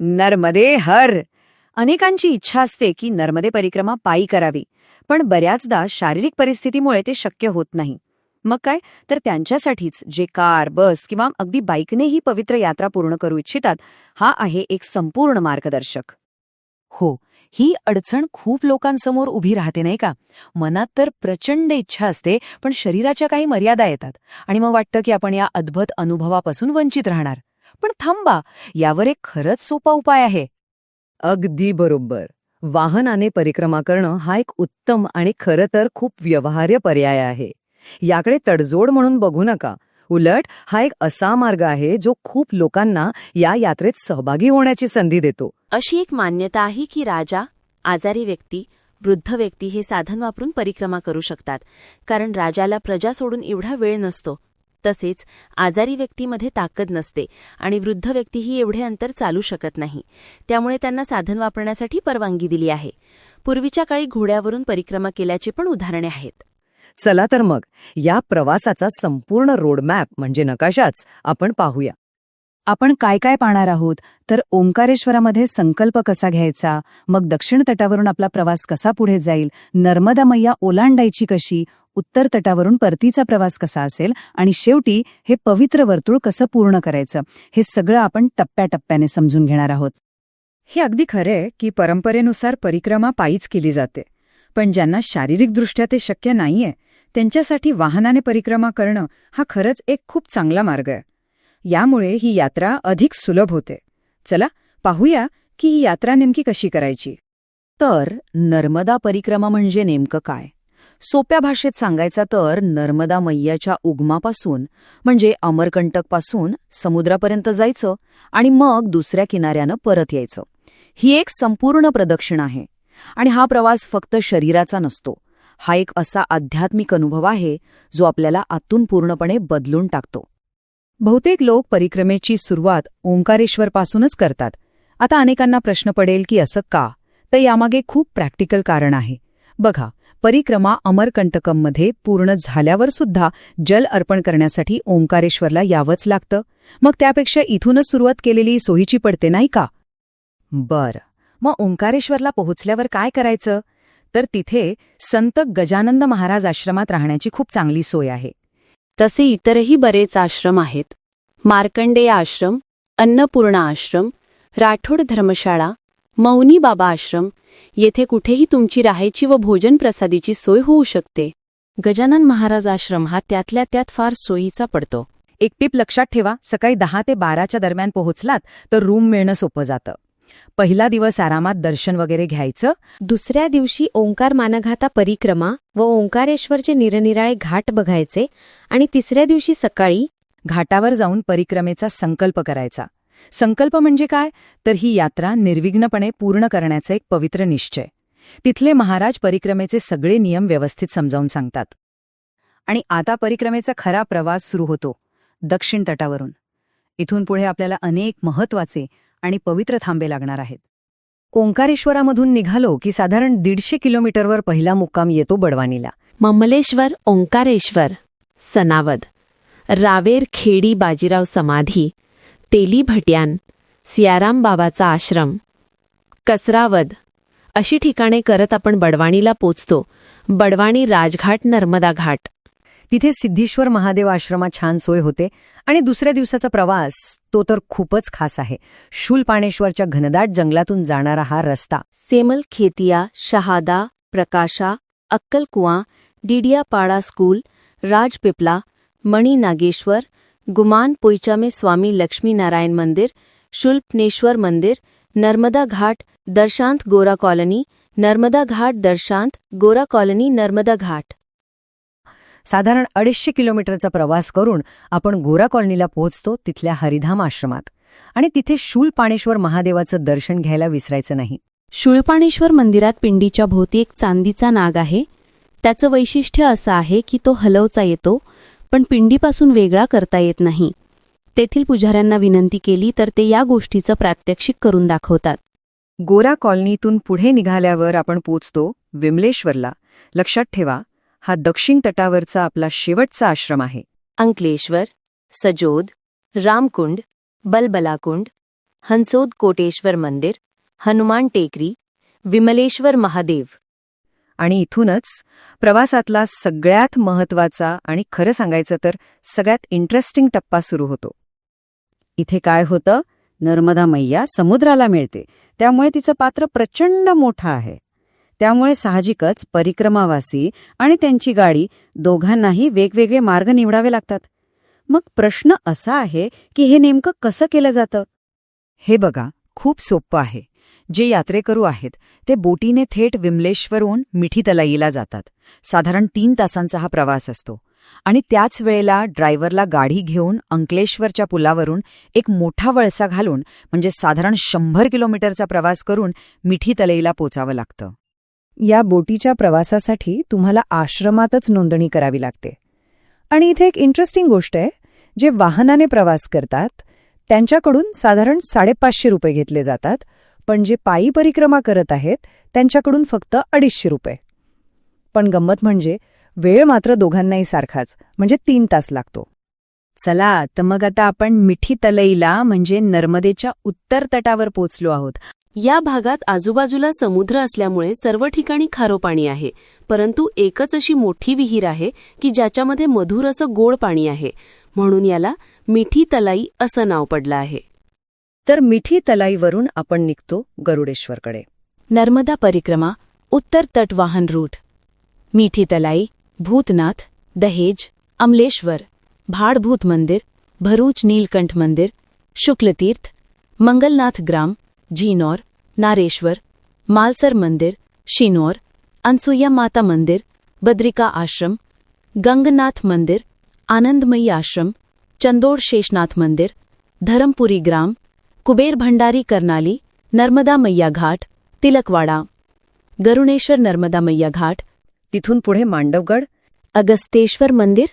नर्मदे हर. अनेकांची इच्छा असते की नर्मदे परिक्रमा पायी करावी पण बऱ्याचदा शारीरिक परिस्थितीमुळे ते शक्य होत नाही. मग काय? तर त्यांच्यासाठीच जे कार बस किंवा अगदी बाईकने ही पवित्र यात्रा पूर्ण करू इच्छितात हा आहे एक संपूर्ण मार्गदर्शक. हो ही अडचण खूप लोकांसमोर उभी राहते नाही का? मनात तर प्रचंड इच्छा असते पण शरीराच्या काही मर्यादा येतात आणि मग वाटतं की आपण या अद्भुत अनुभवापासून वंचित राहणार. पण थांबा यावर एक खरंच सोपा उपाय आहे. अगदी बरोबर. वाहनाने परिक्रमा करणं हा एक उत्तम आणि खरं तर खूप व्यवहार्य पर्याय आहे. याकडे तडजोड म्हणून बघू नका. उलट हा एक असा मार्ग आहे जो खूप लोकांना या यात्रेत सहभागी होण्याची संधी देतो. अशी एक मान्यता आहे की राजा आजारी व्यक्ती वृद्ध व्यक्ती हे साधन वापरून परिक्रमा करू शकतात. कारण राजाला प्रजा सोडून एवढा वेळ नसतो. तसेच आजारी व्यक्तीमध्ये ताकद नसते आणि वृद्ध व्यक्तीही एवढे अंतर चालू शकत नाही. त्यामुळे त्यांना साधन वापरण्यासाठी परवानगी दिली आहे. पूर्वीच्या काळी घोड्यावरून परिक्रमा केल्याची पण उदाहरणे आहेत. चला तर मग या प्रवासाचा संपूर्ण रोडमॅप म्हणजे नकाशाच आपण पाहूया. आपण काय काय पाहणार आहोत? तर ओंकारेश्वरामध्ये संकल्प कसा घ्यायचा? मग दक्षिण तटावरून आपला प्रवास कसा पुढे जाईल? नर्मदा मैया ओलांडायची कशी? उत्तर तटावरून परतीचा प्रवास कसा असेल आणि शेवटी हे पवित्र वर्तुळ कसं पूर्ण करायचं हे सगळं आपण टप्प्याटप्प्याने समजून घेणार आहोत. हे अगदी खरे की परंपरेनुसार परिक्रमा पायीच केली जाते पण ज्यांना शारीरिकदृष्ट्या ते शक्य नाहीये त्यांच्यासाठी वाहनाने परिक्रमा करणं हा खरंच एक खूप चांगला मार्ग आहे. यामुळे ही यात्रा अधिक सुलभ होते. चला पाहूया की ही यात्रा नेमकी कशी करायची. तर नर्मदा परिक्रमा म्हणजे नेमकं काय? सोप्या भाषेत सांगायचा तर नर्मदा मैयाच्या उगमापासून म्हणजे अमरकंटकपासून समुद्रापर्यंत जायचं आणि मग दुसऱ्या किनाऱ्यानं परत यायचं. ही एक संपूर्ण प्रदक्षिण आहे आणि हा प्रवास फक्त शरीराचा नसतो. हा एक असा आध्यात्मिक अनुभव आहे जो आपल्याला आतून पूर्णपणे बदलून टाकतो. बहुतेक लोक परिक्रमेची सुरुवात ओंकारेश्वरपासूनच करतात. आता अनेकांना प्रश्न पडेल की असं का? तर यामागे खूप प्रॅक्टिकल कारण आहे. बघा परिक्रमा अमरकंटकममध्ये पूर्ण झाल्यावर सुद्धा जल अर्पण करण्यासाठी ओंकारेश्वरला यावंच लागतं. मग त्यापेक्षा इथूनच सुरुवात केलेली सोयीची पडते नाही का? बर मग ओंकारेश्वरला पोहोचल्यावर काय करायचं? तर तिथे संत गजानंद महाराज आश्रमात राहण्याची खूप चांगली सोय आहे. तसे इतरही बरेच आश्रम आहेत. मार्कंडेय आश्रम अन्नपूर्णा आश्रम राठोड धर्मशाळा मौनी बाबा आश्रम येथे कुठेही तुमची राहायची व भोजन प्रसादीची सोय होऊ शकते. गजानन महाराज आश्रम हा त्यातल्या त्यात फार सोयीचा पडतो. एक टीप लक्षात ठेवा सकाळी दहा ते बाराच्या दरम्यान पोहोचलात तर रूम मिळणं सोपं जातं. पहिला दिवस आरामात दर्शन वगैरे घ्यायचं. दुसऱ्या दिवशी ओंकार मानघाता परिक्रमा व ओंकारेश्वरचे निरनिराळे घाट बघायचे आणि तिसऱ्या दिवशी सकाळी घाटावर जाऊन परिक्रमेचा संकल्प करायचा. संकल्प म्हणजे काय? तर ही यात्रा निर्विघ्नपणे पूर्ण करण्याचा एक पवित्र निश्चय. तिथले महाराज परिक्रमेचे सगळे नियम व्यवस्थित समजावून सांगतात. आणि आता परिक्रमेचा खरा प्रवास सुरू होतो दक्षिण तटावरून. इथून पुढे आपल्याला अनेक महत्त्वाचे आणि पवित्र थांबे लागणार आहेत. ओंकारेश्वरामधून निघालो की साधारण दीडशे किलोमीटरवर पहिला मुक्काम येतो बडवानीला. ममलेश्वर ओंकारेश्वर. सनावद. रावेर खेडी बाजीराव समाधी. तेली भट्यान सियाराम बाबाचा आश्रम. कसरावद. अशी ठिकाणे करत आपण बडवाणीला पोचतो. बडवाणी राजघाट नर्मदा घाट. तिथे सिद्धेश्वर महादेव आश्रमात छान सोय होते आणि दुसऱ्या दिवसाचा प्रवास तो तर खूपच खास आहे. शूलपाणेश्वरच्या घनदाट जंगलातून जाणारा हा रस्ता. सेमल खेतिया शहादा प्रकाशा अक्कलकुआ डिडियापाड़ा स्कूल राजपिपला मणि नागेश्वर गुमान पोईचा में स्वामी लक्ष्मी नारायण मंदिर शुल्पनेश्वर मंदिर नर्मदा घाट दर्शांत गोरा कॉलोनी नर्मदा घाट दर्शांत गोरा कॉलोनी नर्मदा घाट. साधारण अडीचशे किलोमीटरचा प्रवास करून आपण गोरा कॉलनीला पोहोचतो तिथल्या हरिधाम आश्रमात. आणि तिथे शूलपाणेश्वर महादेवाचं दर्शन घ्यायला विसरायचं नाही. शुळपाणेश्वर मंदिरात पिंडीच्या भोवती एक चांदीचा नाग आहे. त्याचं वैशिष्ट्य असं आहे की तो हलवचा येतो पण पिंडीपासून वेगळा करता येत नाही. तेथील पुजाऱ्यांना विनंती केली तर ते या गोष्टीचं प्रात्यक्षिक करून दाखवतात. गोरा कॉलनीतून पुढे निघाल्यावर आपण पोचतो विमलेश्वरला. लक्षात ठेवा हा दक्षिण तटावरचा आपला शेवटचा आश्रम आहे. अंकलेश्वर सजोद रामकुंड बलबलाकुंड हंसोद कोटेश्वर मंदिर हनुमान टेकरी विमलेश्वर महादेव. आणि इथूनच प्रवासातला सगळ्यात महत्त्वाचा आणि खरं सांगायचं तर सगळ्यात इंटरेस्टिंग टप्पा सुरू होतो. इथे काय होतं? नर्मदा मैया समुद्राला मिळते. त्यामुळे तिचं पात्र प्रचंड मोठं आहे. त्यामुळे साहजिकच परिक्रमावासी आणि त्यांची गाडी दोघांनाही वेगवेगळे मार्ग निवडावे लागतात. मग प्रश्न असा आहे की हे नेमकं कसं केलं जातं? हे बघा खूप सोपं आहे. जे यात्रेकरू आहेत ते बोटीने थेट विमलेश्वरहून मिठी तलाईला जातात. साधारण तीन तासांचा हा प्रवास असतो. आणि त्याच वेळेला ड्रायव्हरला गाडी घेऊन अंकलेश्वरच्या पुलावरून एक मोठा वळसा घालून म्हणजे साधारण शंभर किलोमीटरचा प्रवास करून मिठी तलईला पोचावं लागतं. या बोटीच्या प्रवासासाठी तुम्हाला आश्रमातच नोंदणी करावी लागते. आणि इथे एक इंटरेस्टिंग गोष्ट आहे जे वाहनाने प्रवास करतात त्यांच्याकडून साधारण साडेपाचशे रुपये घेतले जातात पण जे पायी परिक्रमा करत आहेत त्यांच्याकडून फक्त अडीचशे रुपये. पण गंमत म्हणजे वेळ मात्र दोघांनाही सारखाच म्हणजे तीन तास लागतो. चला तर मग आता आपण मिठी तलईला म्हणजे नर्मदेच्या उत्तर तटावर पोचलो आहोत. या भागात आजूबाजूला समुद्र असल्यामुळे सर्व ठिकाणी खारो पाणी आहे. परंतु एकच अशी मोठी विहीर आहे की ज्याच्यामध्ये मधुर असं गोड पाणी आहे. म्हणून याला मिठी तलाई असं नाव पडलं आहे. तर मिठी तलाईवरून आपण निघतो गरुडेश्वरकडे. नर्मदा परिक्रमा उत्तर तट वाहन रूट. मीठी तलाई भूतनाथ दहेज अमलेश्वर भाड़भूत मंदिर भरूच नीलकंठ मंदिर शुक्लतीर्थ मंगलनाथ ग्राम झीनौर नारेश्वर मालसर मंदिर शिनौर अनसुया माता मंदिर बद्रिका आश्रम गंगनाथ मंदिर आनंदमयी आश्रम चंदोड़ शेषनाथ मंदिर धरमपुरी ग्राम कुबेर भंडारी करनाली नर्मदा मैया घाट तिलकवाड़ा गरुणेश्वर नर्मदा मैया घाट तिथून पुढे मांडवगड अगस्तेश्वर मंदिर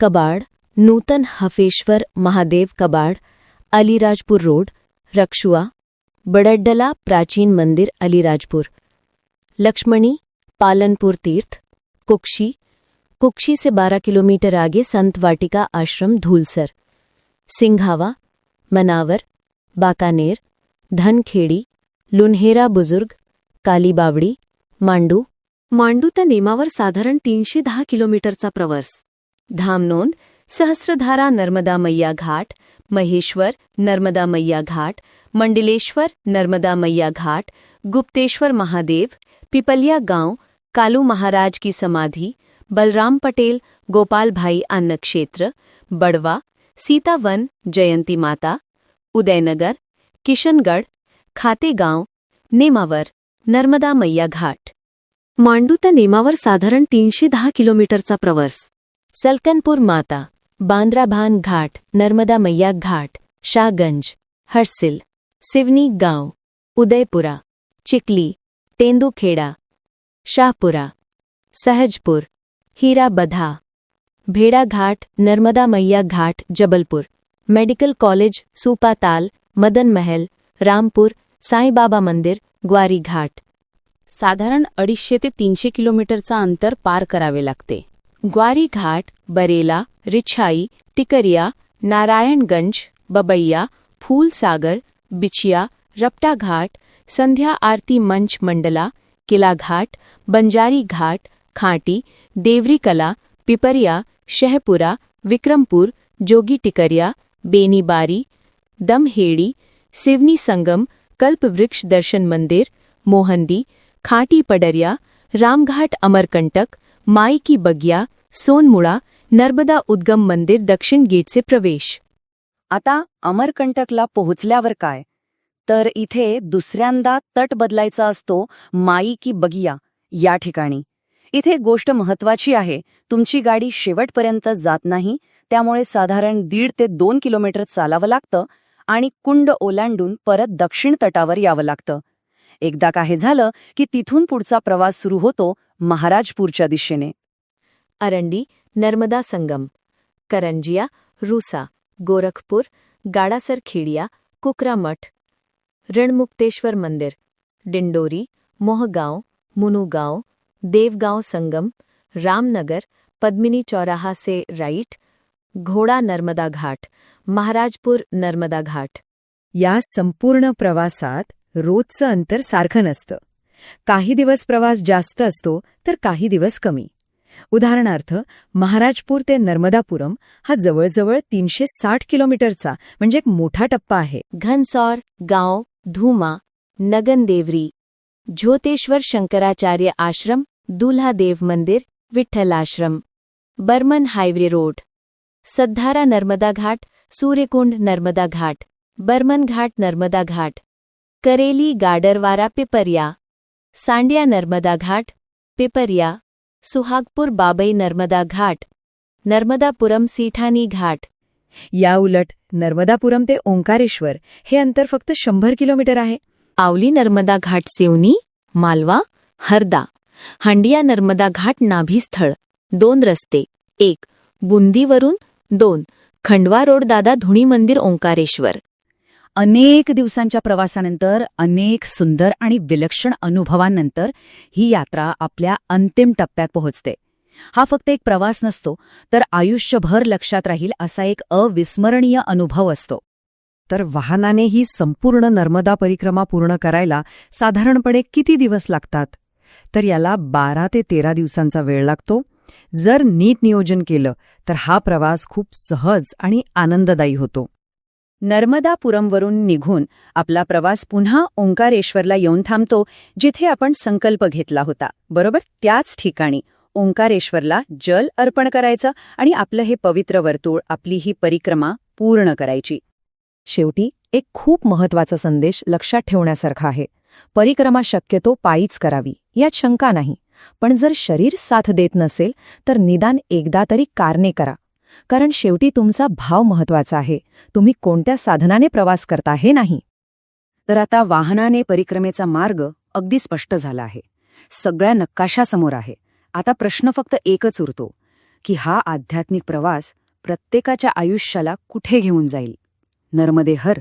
कबाड़ नूतन हफेश्वर महादेव कबाड़ अलीराजपुर रोड रक्षुआ बड़ड्डला प्राचीन मंदिर अलीराजपुर लक्ष्मणी पालनपुर तीर्थ कुक्षी कुक्षी से 12 किलोमीटर आगे संत वाटिका आश्रम धूलसर सिंघावा मनावर बाकानेर धनखेड़ी लुन्हेरा बुजुर्ग कालीबावड़ी मांडू. मांडू त्या नेमावर साधारण तीनशे दहा किलोमीटरचा प्रवास. धामनोंद सहस्रधारा नर्मदा मैया घाट महेश्वर नर्मदा मैया घाट मंडलेश्वर नर्मदा मैया घाट गुप्तेश्वर महादेव पिपलिया गांव कालू महाराज की समाधि बलराम पटेल गोपाल भाई अन्न क्षेत्र बड़वा सीतावन जयंती माता उदयनगर किशनगड खातेगाव नेमावर नर्मदा मैया घाट. मांडू तर नेमावर साधारण तीनशे दहा किलोमीटरचा प्रवास. सलकनपूर माता बांद्राभान घाट नर्मदा मैया घाट शाहगंज हर्सिल सिवनी गांव उदयपुरा चिकली तेंदुखेड़ा शाहपुरा सहजपूर हीरा बधा नर्मदा मैया घाट जबलपुर. मेडिकल कॉलेज, सुपाताल, मदन महल, रामपूर साईबाबा मंदिर, ग्वारी घाट. साधारण अडीचशे ते तीनशे किलोमीटरचा अंतर पार करावे लागते. ग्वारी घाट, बरेला, रिछाई, टिकरिया, नारायणगंज, बबैया, फूलसागर, बिछिया, रपटा घाट, संध्या आरती मंच मंडला, किला घाट, बंजारी घाट, खांटी, देवरी कला, पिपरिया, शहपुरा, विक्रमपुर, जोगी टिकरिया बेनीबारी दमहेड़ी सिवनी संगम कल्पवृक्ष दर्शन मंदिर मोहंदी खाटी पडरिया रामघाट अमरकंटक माई की बगिया सोनमुळा नर्मदा उद्गम मंदिर दक्षिण गेटचे प्रवेश. आता अमरकंटकला पोहोचल्यावर काय? तर इथे दुसऱ्यांदा तट बदलायचा असतो माई की बगिया या ठिकाणी. इथे गोष्ट महत्वाची आहे तुमची गाडी शेवटपर्यंत जात नाही त्यामुळे साधारण दीड ते दोन किलोमीटर चालावं लागतं आणि कुंड ओलांडून परत दक्षिण तटावर यावं लागतं. एकदा काय झालं की तिथून पुढचा प्रवास सुरू होतो महाराजपूरच्या दिशेने. अरंडी नर्मदा संगम करंजिया रुसा गोरखपूर गाड़ासर खेड़िया कुकरा मठ ऋणमुक्तेश्वर मंदिर डिंडोरी मोहगाव मुनुगाव देवगांव संगम रामनगर पद्मिनी चौराहा से राइट घोड़ा नर्मदा घाट महाराजपुर नर्मदा घाट. या संपूर्ण प्रवासात रोजचं अंतर सारखं नसतं. काही दिवस प्रवास जास्त असतो तर काही दिवस कमी. उदाहरणार्थ महाराजपूर ते नर्मदापुरम हा जवळजवळ तीनशे साठ किलोमीटरचा म्हणजे एक मोठा टप्पा आहे. घनसौर गांव धूमा नगन देवरी ज्योतेश्वर शंकराचार्य आश्रम दुल्हा देव मंदिर विठ्ठल आश्रम बर्मन हायवे रोड. सद्धारा नर्मदा घाट सूर्यकुंड नर्मदा घाट बर्मन घाट नर्मदा घाट करेली गाडरवारा पिपरिया सांडिया नर्मदा घाट पिपरिया सुहागपूर बाबई नर्मदा घाट नर्मदापुरम सीठानी घाट. या उलट नर्मदापुरम ते ओंकारेश्वर हे अंतर फक्त शंभर किलोमीटर आहे. आवली नर्मदा घाट सेवनी मालवा हरदा हांडिया नर्मदा घाट नाभीस्थळ दोन रस्ते एक बुंदीवरून दोन. खंडवा रोड दादा धुणी मंदिर ओंकारेश्वर. अनेक दिवसांच्या प्रवासानंतर अनेक सुंदर आणि विलक्षण अनुभवांनंतर ही यात्रा आपल्या अंतिम टप्प्यात पोहोचते. हा फक्त एक प्रवास नसतो तर आयुष्यभर लक्षात राहील असा एक अविस्मरणीय अनुभव असतो. तर वाहनाने ही संपूर्ण नर्मदा परिक्रमा पूर्ण करायला साधारणपणे किती दिवस लागतात? तर याला बारा ते तेरा दिवसांचा वेळ लागतो. जर नीट नियोजन केलं तर हा प्रवास खूप सहज आणि आनंददायी होतो. नर्मदापुरमवरून निघून आपला प्रवास पुन्हा ओंकारेश्वरला येऊन थांबतो जिथे आपण संकल्प घेतला होता. बरोबर? त्याच ठिकाणी ओंकारेश्वरला जल अर्पण करायचं आणि आपलं हे पवित्र वर्तुळ आपली ही परिक्रमा पूर्ण करायची. शेवटी एक खूप महत्त्वाचा संदेश लक्षात ठेवण्यासारखा आहे. परिक्रमा शक्यतो पायीच करावी यात शंका नाही. पण जर शरीर साथ देत नसेल तर निदान एकदा तरी कारणे करा. कारण शेवटी तुमचा भाव महत्त्वाचा आहे. तुम्ही कोणत्या साधनाने प्रवास करता हे नाही. तर आता वाहनाने परिक्रमेचा मार्ग अगदी स्पष्ट झाला आहे. सगळ्या नकाशासमोर आहे. आता प्रश्न फक्त एकच उरतो की हा आध्यात्मिक प्रवास प्रत्येकाच्या आयुष्याला कुठे घेऊन जाईल? नर्मदे हर.